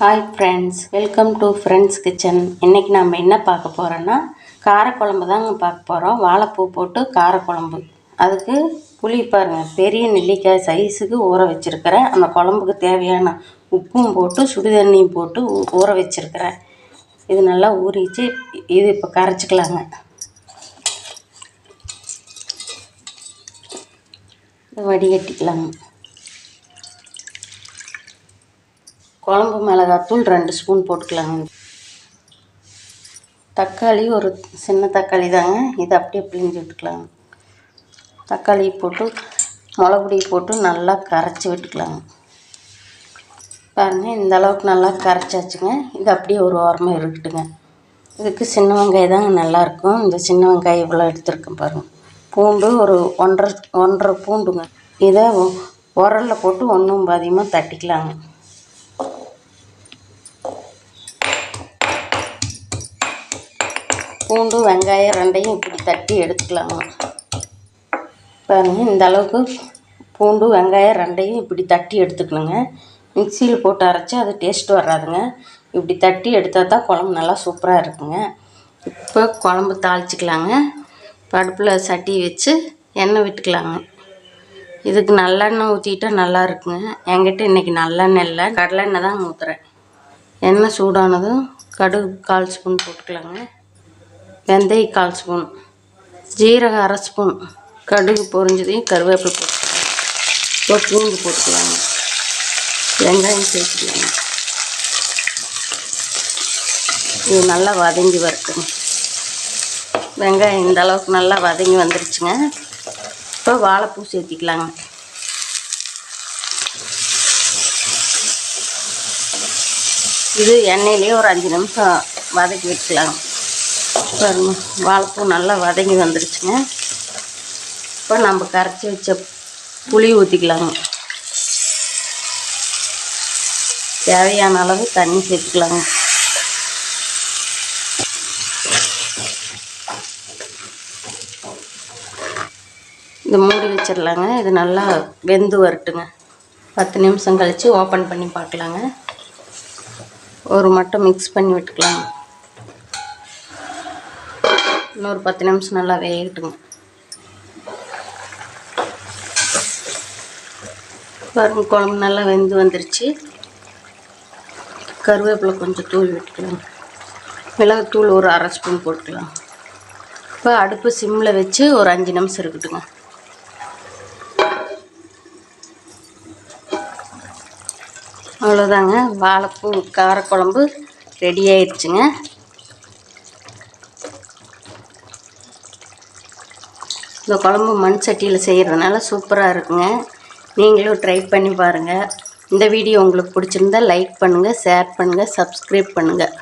Hi friends welcome to friends kitchen இன்றைக்கி நம்ம என்ன பார்க்க போகிறோன்னா காரக்குழம்பு தாங்க பார்க்க போகிறோம் வாழைப்பூ போட்டு காரக்குழம்பு. அதுக்கு புளி பாருங்கள் பெரிய நெல்லிக்காய் சைஸுக்கு ஊற வச்சுருக்கிறேன். அந்த குழம்புக்கு தேவையான உப்பும் போட்டு சுடு தண்ணியும் போட்டு ஊ- ஊற வச்சுருக்கிறேன். இது நல்லா ஊறிச்சு. இது இப்போ கரைச்சிக்கலாங்க. வடிகட்டிக்கலாங்க. குழம்பு மிளகாத்தூள் ரெண்டு ஸ்பூன் போட்டுக்கலாங்க. தக்காளி ஒரு சின்ன தக்காளி தாங்க. இதை அப்படியே பிழிஞ்சு விட்டுக்கலாங்க தக்காளி போட்டு மிளகுடி போட்டு நல்லா கரைச்சி விட்டுக்கலாங்க. பாருங்கள் இந்த அளவுக்கு நல்லா கரைச்சாச்சுங்க. இது அப்படியே ஒரு ஓரமாக இருக்குதுங்க இதுக்கு சின்ன வெங்காயம் தாங்க நல்லாயிருக்கும். இந்த சின்ன வெங்காயம் இவ்வளோ எடுத்துருக்கேன் பாருங்கள் பூண்டு ஒரு ஒன்றரை ஒன்றரை பூண்டுங்க. இதை உரலில் போட்டு ஒன்றும் பாதியமாக தட்டிக்கலாங்க. பூண்டு வெங்காயம் ரெண்டையும் இப்படி தட்டி எடுத்துக்கலாங்க பாருங்கள் இந்த அளவுக்கு பூண்டு வெங்காயம் ரெண்டையும் இப்படி தட்டி எடுத்துக்கணுங்க. மிக்சியில் போட்டு அரைச்சி அது டேஸ்ட் வராதுங்க. இப்படி தட்டி எடுத்தால் தான் குழம்பு நல்லா சூப்பராக இருக்குங்க. இப்போ குழம்பு தாளிச்சிக்கலாங்க. படுப்பில் சட்டி வச்சு எண்ணெய் விட்டுக்கலாங்க. இதுக்கு நல்லெண்ணெய் ஊற்றிக்கிட்டா நல்லா இருக்குங்க. என்கிட்ட இன்றைக்கி நல்லெண்ணெய் இல்லை கடலெண்ணெய் தான் ஊற்றுறேன் எண்ணெய் சூடானதும் கடுகு கால் ஸ்பூன் போட்டுக்கலாங்க. வெந்தயம் கால் ஸ்பூன் ஜீரகம் அரை ஸ்பூன் கடுகு பொரிஞ்சதையும் கருவேப்பிலை போட்டுக்கலாம். இப்போ பூண்டு போட்டுக்கலாங்க வெங்காயம் சேர்த்துக்கலாங்க இது நல்லா வதங்கி வரட்டுங்க வெங்காயம் இந்த அளவுக்கு நல்லா வதங்கி வந்துருச்சுங்க. இப்போ வாழைப்பூ சேர்த்திக்கலாங்க. இது எண்ணெயிலே ஒரு அஞ்சு நிமிஷம் வதக்கி வச்சுக்கலாங்க பாருங்க வாழைப்பூ நல்லா வதங்கி வந்துடுச்சுங்க இப்போ நம்ம கரைச்சி வச்ச புளி ஊற்றிக்கலாங்க தேவையான அளவு தண்ணி சேர்த்துக்கலாங்க. இது மூடி வச்சிடலாங்க. இது நல்லா வெந்து வரட்டுங்க. பத்து நிமிஷம் கழித்து ஓப்பன் பண்ணி பார்க்கலாங்க. ஒரு மட்டும் மிக்ஸ் பண்ணி விட்டுக்கலாங்க. இன்னும் ஒரு பத்து நிமிஷம் நல்லா வேகட்டுங்க. பாருங்க குழம்பு நல்லா வெந்து வந்துருச்சு. கருவேப்பிலை கொஞ்சம் தூள் விட்டுக்கலாம். மிளகுத்தூள் ஒரு அரை ஸ்பூன் போட்டுக்கலாம். இப்போ அடுப்பு சிம்மில் வச்சு ஒரு அஞ்சு நிமிஷம் இருக்கட்டுங்க. அவ்வளோதாங்க. வாழைப்பூ காரக்குழம்பு ரெடி ஆயிடுச்சுங்க. இந்த குழம்பு மண் சட்டியில் செய்கிறதுனால சூப்பராக இருக்குங்க. நீங்களும் ட்ரை பண்ணி பாருங்கள் இந்த வீடியோ உங்களுக்கு பிடிச்சிருந்தா லைக் பண்ணுங்கள் ஷேர் பண்ணுங்கள் சப்ஸ்கிரைப் பண்ணுங்கள்